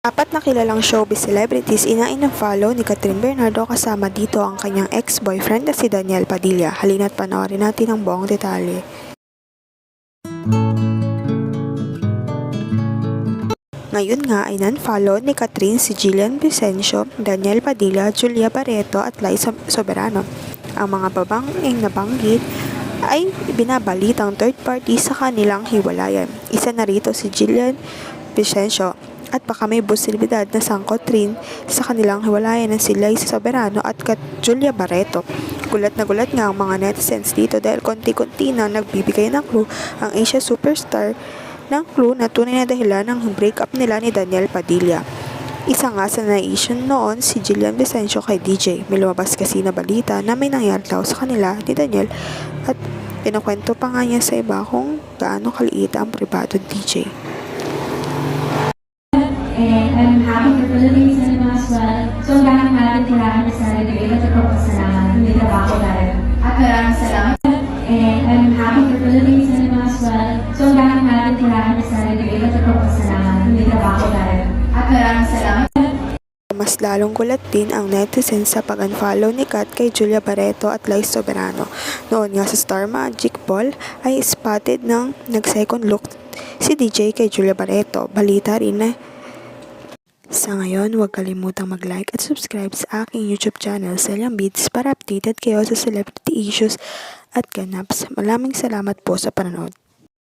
Apat na kilalang showbiz celebrities inain ng follow ni Catherine Bernardo kasama dito ang kanyang ex-boyfriend na si Daniel Padilla. Halina't panoorin natin ang buong detalye. Ngayon nga ay non-follow ni Catherine si Jillian Vicencio, Daniel Padilla, Julia Barreto at Liza Soberano. Ang mga babaeng nabanggit ay binabalitang third party sa kanilang hiwalayan. Isa na rito si Jillian Vicencio at baka may posibilidad na sangkot rin sa kanilang hiwalayan ng si Liza Soberano at Kat Julia Barreto. Gulat na gulat nga ang mga netizens dito dahil konti-konti na nagbibigay ng clue ang Asia superstar ng clue na tunay na dahilan ng breakup nila ni Daniel Padilla. Isa nga sa nation noon si Jillian Vicencio kay DJ. May lumabas kasi na balita na may nangyari daw sa kanila ni Daniel at pinakwento pa nga niya sa iba kung gaano kaliit ang pribado DJ. Happy for Philippine cinema as well. So, ang dami natin kailangan sa sarili at ipagpasalamat. Hindi trabaho tayo. At maraming salamat. And I'm happy for Philippine cinema as well. So, ang dami natin kailangan sa sarili at ipagpasalamat. Hindi trabaho tayo. At maraming salamat. Mas lalong gulat din ang netizens sa pag-unfollow ni Kat kay Julia Barreto at Liz Soberano. Noon nga sa Star Magic Ball ay spotted ng nag-second look si DJ kay Julia Barreto. Balita rin na sa ngayon, huwag kalimutang mag-like at subscribe sa aking YouTube channel, Celian Beats, para updated kayo sa celebrity issues at ganaps. Maraming salamat po sa panonood.